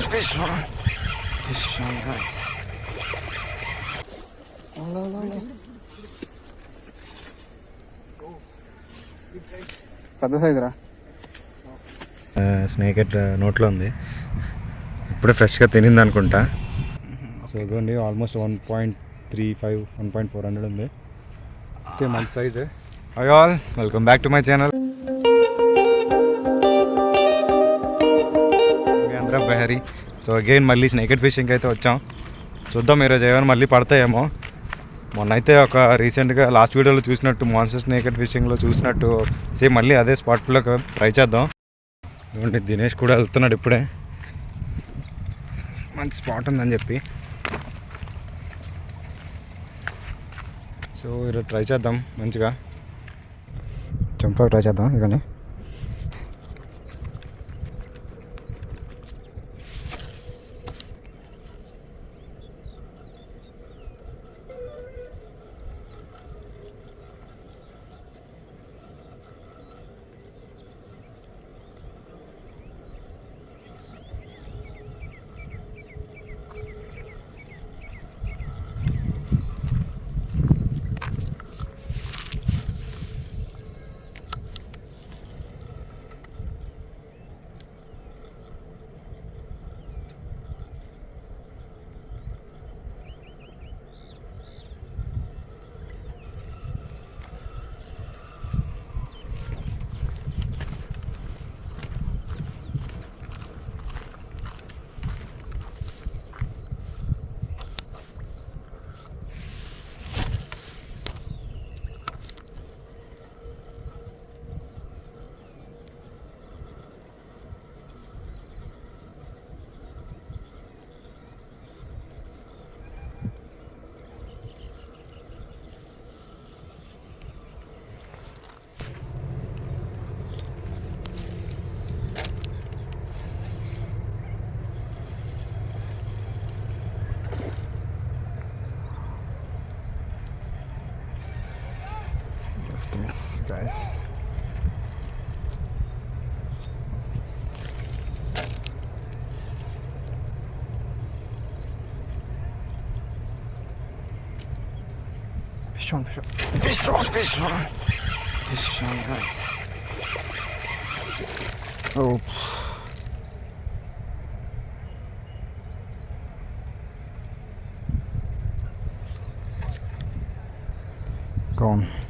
on, fish on. Fish on, guys. పెద్ద సైజురా snake at నోట్లో ఉంది ఇప్పుడే ఫ్రెష్గా తినింది అనుకుంటా సో ఇదిగోండి almost one point three five one point four hundred ఉంది ఓకే మంచి సైజే hi all welcome back to my channel అందరూ సో అగైన్ మళ్ళీ స్నేకెట్ ఫిషింగ్ అయితే వచ్చాం. చూద్దాం ఈరోజు ఏమైనా మళ్ళీ పడతాయేమో. మొన్న అయితే ఒక రీసెంట్గా లాస్ట్ వీడియోలో చూసినట్టు మాన్సర్ స్నేకెట్ ఫిషింగ్లో చూసినట్టు సేమ్ మళ్ళీ అదే స్పాట్లో ట్రై చేద్దాం. ఇదిగోండి దినేష్ కూడా వెళ్తున్నాడు ఇప్పుడే. మంచి స్పాట్ ఉందని చెప్పి. సో ఈరోజు ట్రై చేద్దాం మంచిగా. చంపా ట్రై చేద్దాం ఇదిగోండి. Guys. Fish on, fish on. Fish on, fish on. Fish on, guys. Oops. Gone.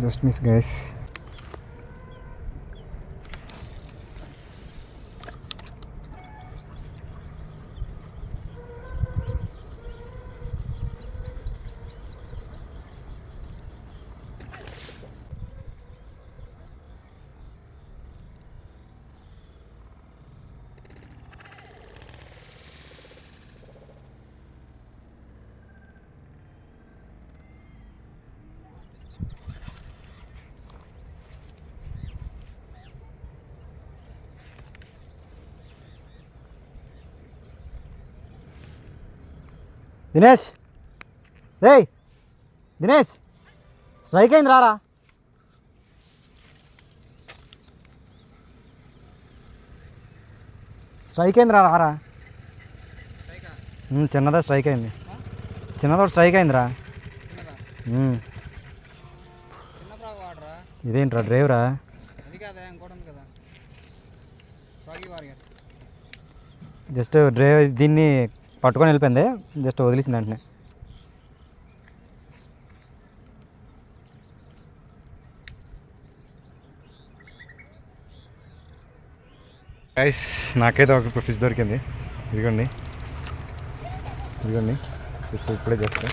just miss guys. Dinesh! రేయ్ దినేష్! స్ట్రైక్ అయింది రారా! స్ట్రైక్ అయింది రా రారా! చిన్నదే స్ట్రైక్ అయింది. చిన్నదో స్ట్రైక్ అయిందిరా. ఇదేంట్రా డ్రైవరా? జస్ట్ డ్రైవ్ దీన్ని పట్టుకొని వెళ్ళిపోయింది. జస్ట్ వదిలేసింది వెంటనే. గైస్ నాకైతే ఒక ఫిష్ దొరికింది. ఇదిగోండి. ఇదిగోండి. ఫిష్ ఇప్పుడే చేస్తే.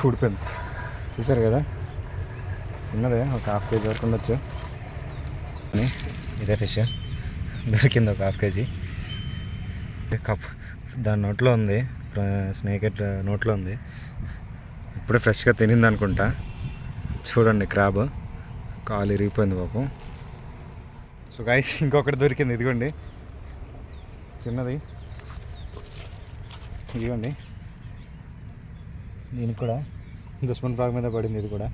కూడిపోయింది. చూసారు కదా? చిన్నదే. ఒక హాఫ్ కేజీ వరకు ఉండొచ్చు. అని ఇదే ఫిష్ దొరికింది ఒక హాఫ్ కేజీ కప్. దాని నోట్లో ఉంది. స్నేక్ నోట్లో ఉంది. ఇప్పుడే ఫ్రెష్గా తినింది అనుకుంటా చూడండి క్రాబ్. కాలు ఇరిగిపోయింది పాపం సో గాయస్ ఇంకొకటి దొరికింది. ఇదిగోండి. చిన్నది. ఇదిగోండి. దీనికి కూడా దుష్మన్ ఫ్రాగ్ మీద పడింది ఇది కూడా.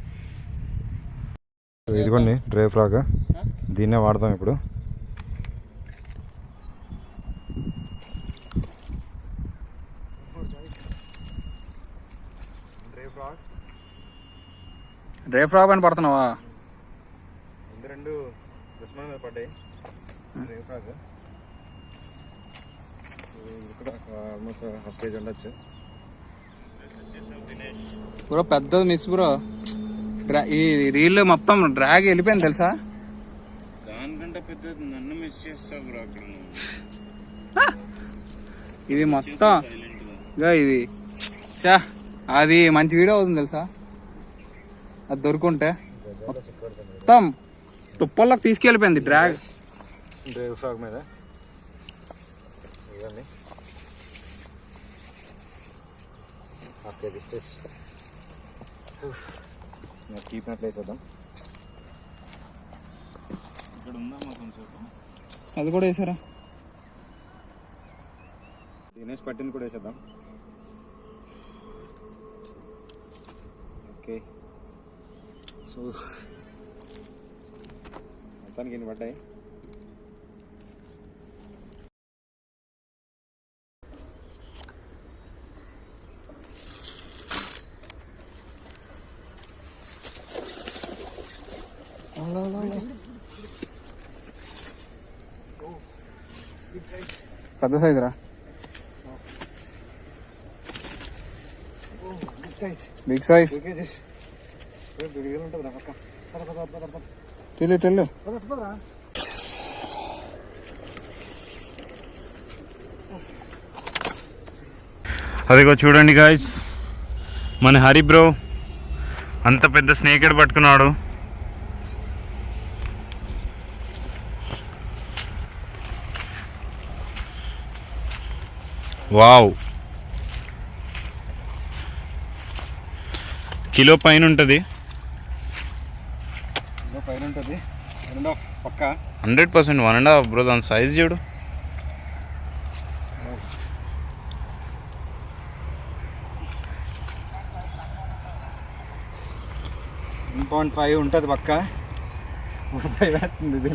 ఇదిగోండి డ్రై ఫ్రాగ్. దీన్నే వాడతాం ఇప్పుడు. డ్రై ఫ్రాక్ అని పడుతున్నావా రెండు మీద పడ్డాయి. డ్రై ఆల్మోస్ట్ హాఫ్ కేజీ ఉండొచ్చు. బ్రో పెద్దది మిస్ బ్రో. డ్రా ఈ రీల్ మొత్తం డ్రాగ్ వెళ్ళిపోయింది తెలుసా? దానికంటే పెద్దది నన్ను మిస్ చేస్తావు బ్రో అక్కడ ఇది మొత్తం. ఇది. చా అది మంచి వీడియో అవుతుంది తెలుసా? అది దొరుకుంటే. మొత్తం తుప్పల్లోకి తీసుకెళ్ళిపోయింది డ్రాగ్ డ్రై ఫ్రాగ్ మీద. ఇవన్నీ కీపినట్లు వేసేద్దాం ఇక్కడ ఉందా అది కూడా వేసారా? దినేష్ పట్టింది కూడా వేసేద్దాం. ఓకే. సో మొత్తానికి ఎన్ని పడ్డాయి? పెద్ద సైజు రా బిగ్ సైజ్ తెలు అదిగో చూడండి గాయస్ మన హరి బ్రో అంత పెద్ద స్నేకెడ్ పట్టుకున్నాడు. వావ్. కిలో పైన ఉంటుంది. Hundred percent one and half bro దాని సైజ్ చూడు. వన్ పాయింట్ ఫైవ్ ఉంటుంది పక్క. ఇది.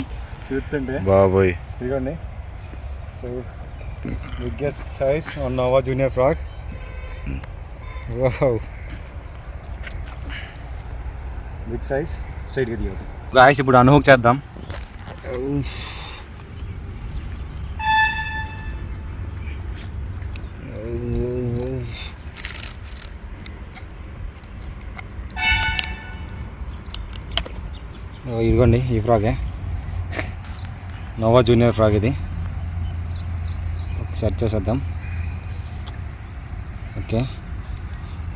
చూస్తుంటే. బాబోయ్. ఇదిగోండి. So biggest size one Nova junior frog wow big size స్ట్రైట్గా తీయదు గాయస్ ఇప్పుడు అనుభవం చేద్దాం. ఇదిగోండి ఈ ఫ్రాగే. నోవా జూనియర్ ఫ్రాగ్ ఇది. సెర్చ్ చేసేద్దాం. Okay.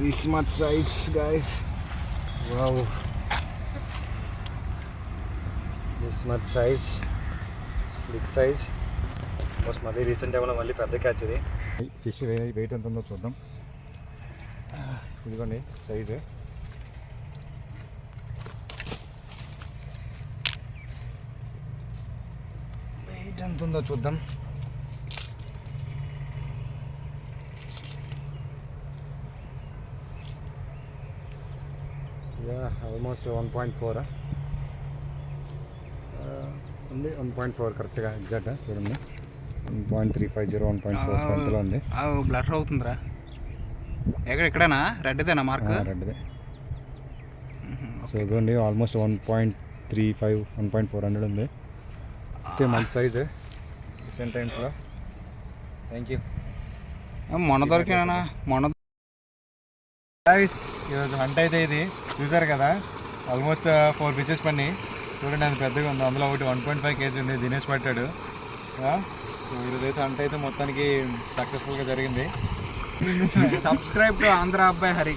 This much size guys wow this much size big size most మళ్ళీ రీసెంట్ ఏమైనా మళ్ళీ పెద్ద క్యాచ్ ఇది. ఫిష్ వెయిట్ ఎంత ఉందో చూద్దాం. ఇదిగోండి సైజు వెయిట్ ఎంత ఉందో చూద్దాం. Yeah almost one point four ఉంది. వన్ పాయింట్ ఫోర్ కరెక్ట్గా ఎగ్జాక్ట్ చూడండి. One point three five zero one point four ఉంది. బ్లర్ అవుతుందిరా. ఎక్కడ ఇక్కడేనా? రెడ్దేనా మార్క్ రెడ్దే. సో ఇదిగోండి almost one point three five one point four hundred ఉంది. ఓకే మంచి సైజ్ రీసెంట్ టైమ్స్లో థ్యాంక్ యూ మొన్న దొరికినా మొన్న ఈరోజు హంట్ అయితే ఇది. చూసారు కదా? ఆల్మోస్ట్ ఫోర్ ఫిషెస్ పని చూడండి అది పెద్దగా ఉంది. అందులో ఒకటి వన్ పాయింట్ ఫైవ్ కేజీ ఉంది. దినేష్ పట్టాడు. సో ఈరోజు అయితే హంట్ అయితే మొత్తానికి సక్సెస్ఫుల్గా జరిగింది. సబ్స్క్రైబ్ టు ఆంధ్ర అబ్బాయి హరి